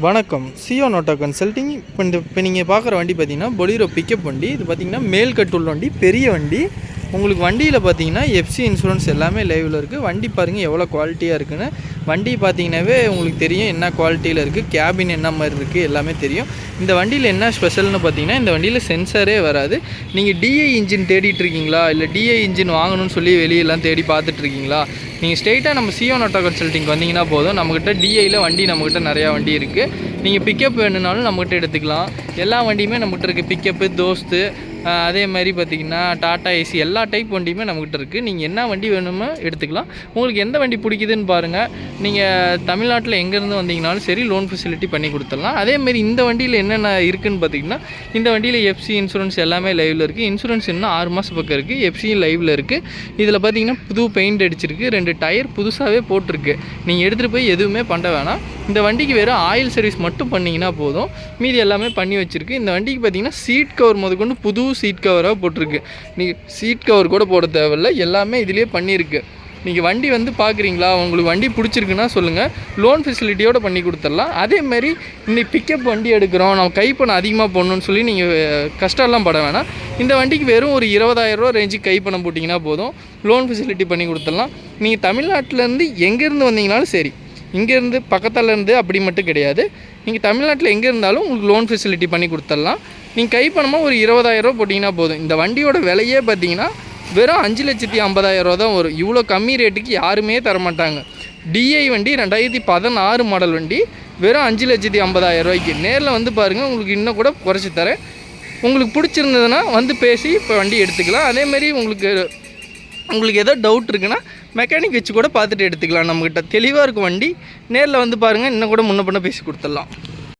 வணக்கம். சியோ நோட்டோ கன்சல்டிங் இப்போ இந்த இப்போ நீங்கள் பார்க்குற வண்டி பார்த்தீங்கன்னா பொலிரோ பிக்கப் வண்டி. இது பார்த்தீங்கன்னா மேல் கட்டுள்ள வண்டி பெரிய வண்டி. உங்களுக்கு வண்டியில் பார்த்தீங்கன்னா எஃப்சி இன்சூரன்ஸ் எல்லாமே லைவில் இருக்குது வண்டி பாருங்கள் எவ்வளோ குவாலிட்டியாக இருக்குன்னு. வண்டி பார்த்தீங்கன்னாவே உங்களுக்கு தெரியும் என்ன குவாலிட்டியில் இருக்குது கேபின் என்ன மாதிரி இருக்குது எல்லாமே தெரியும். இந்த வண்டியில் என்ன ஸ்பெஷல்னு பார்த்தீங்கன்னா இந்த வண்டியில் சென்சாரே வராது. நீங்கள் டிஐ இன்ஜின் தேடிட்டு இருக்கீங்களா? இல்லை டிஐ இன்ஜின் வாங்கணும்னு சொல்லி வெளியெல்லாம் தேடி பார்த்துட்ருக்கீங்களா நீங்கள் ஸ்ட்ரெயிட்டாக நம்ம சியோ நோட்டா கன்சல்டிங் வந்தீங்கன்னா போதும். நம்மக்கிட்ட டிஐயில் வண்டி நம்மக்கிட்ட நிறையா வண்டி இருக்குது நீங்கள் பிக்கப் வேணும்னாலும் நம்மக்கிட்ட எடுத்துக்கலாம். எல்லா வண்டியுமே நம்மக்கிட்ட இருக்குது பிக்கப்பு தோஸ்து அதே மாதிரி பார்த்தீங்கன்னா டாட்டா ஏசி எல்லா டைப் வண்டியுமே நம்மக்கிட்ட இருக்குது நீங்கள் என்ன வண்டி வேணுமோ எடுத்துக்கலாம். உங்களுக்கு எந்த வண்டி பிடிக்குதுன்னு பாருங்கள் நீங்கள் தமிழ்நாட்டில் எங்கேருந்து வந்தீங்கனாலும் சரி லோன் ஃபெசிலிட்டி பண்ணி கொடுத்துடலாம். அதேமாரி இந்த வண்டியில் என்னென்ன இருக்குதுன்னு பார்த்தீங்கன்னா இந்த வண்டியில் எஃப்சி இன்சூரன்ஸ் எல்லாமே லைவில் இருக்குது இன்சூரன்ஸ் இன்னும் ஆறு மாதம் பக்கம் இருக்குது எஃப்சியும் லைவில் இருக்குது இதில் பார்த்தீங்கன்னா புது பெயிண்ட் அடிச்சிருக்கு. ரெண்டு டயர் புதுசாகவே போட்டிருக்கு. நீங்கள் எடுத்துகிட்டு போய் எதுவுமே பண்ண வேணாம். இந்த வண்டிக்கு வெறும் ஆயில் சர்வீஸ் மட்டும் பண்ணிங்கன்னா போதும். மீதி எல்லாமே பண்ணி வச்சுருக்கு. இந்த வண்டிக்கு பார்த்தீங்கன்னா சீட் கவர் முதற்கொண்டு புது சீட் கவராக போட்டிருக்கு. நீங்கள் சீட் கவர் கூட போட தேவையில்ல. எல்லாமே இதிலே பண்ணியிருக்கு. நீங்கள் வண்டி வந்து பார்க்குறீங்களா உங்களுக்கு வண்டி பிடிச்சிருக்குன்னா சொல்லுங்கள் லோன் ஃபெசிலிட்டியோடு பண்ணி கொடுத்துடலாம். அதேமாரி இன்னைக்கு பிக்கப் வண்டி எடுக்கிறோம். நம்ம கைப்பணம் அதிகமாக போடணும்னு சொல்லி நீங்கள் கஷ்டம்லாம் பட வேணாம். இந்த வண்டிக்கு வெறும் ஒரு இருபதாயிரரூவா ரேஞ்சுக்கு கைப்பணம் போட்டிங்கன்னா போதும். லோன் ஃபெசிலிட்டி பண்ணி கொடுத்துடலாம். நீங்கள் தமிழ்நாட்டிலேருந்து எங்கேருந்து வந்தீங்கனாலும் சரி. இங்கேருந்து பக்கத்தில் இருந்து அப்படி மட்டும் கிடையாது. நீங்கள் தமிழ்நாட்டில் எங்கே இருந்தாலும் உங்களுக்கு லோன் ஃபெசிலிட்டி பண்ணி கொடுத்துடலாம். நீங்கள் கைப்பணமாக ஒரு இருபதாயிரரூவா போட்டிங்கன்னா போதும். இந்த வண்டியோட விலையே பார்த்தீங்கன்னா வெறும் அஞ்சு லட்சத்தி ஐம்பதாயிரரூவா தான் வரும். இவ்வளோ கம்மி ரேட்டுக்கு யாருமே தர மாட்டாங்க டிஐ வண்டி ரெண்டாயிரத்தி பதினாறு மாடல் வண்டி வெறும் அஞ்சு லட்சத்தி ஐம்பதாயிரம் ரூபாய்க்கு. நேரில் வந்து பாருங்கள் உங்களுக்கு இன்னும் கூட குறைச்சி தரேன். உங்களுக்கு பிடிச்சிருந்ததுன்னா வந்து பேசி இப்போ வண்டி எடுத்துக்கலாம். அதேமாரி உங்களுக்கு உங்களுக்கு ஏதோ டவுட் இருக்குன்னா மெக்கானிக் வச்சு கூட பார்த்துட்டு எடுத்துக்கலாம். நம்மக்கிட்ட தெளிவாக இருக்கும் வண்டி நேரில் வந்து பாருங்கள் இன்னும் கூட முன்ன பண்ண பேசி கொடுத்துடலாம்.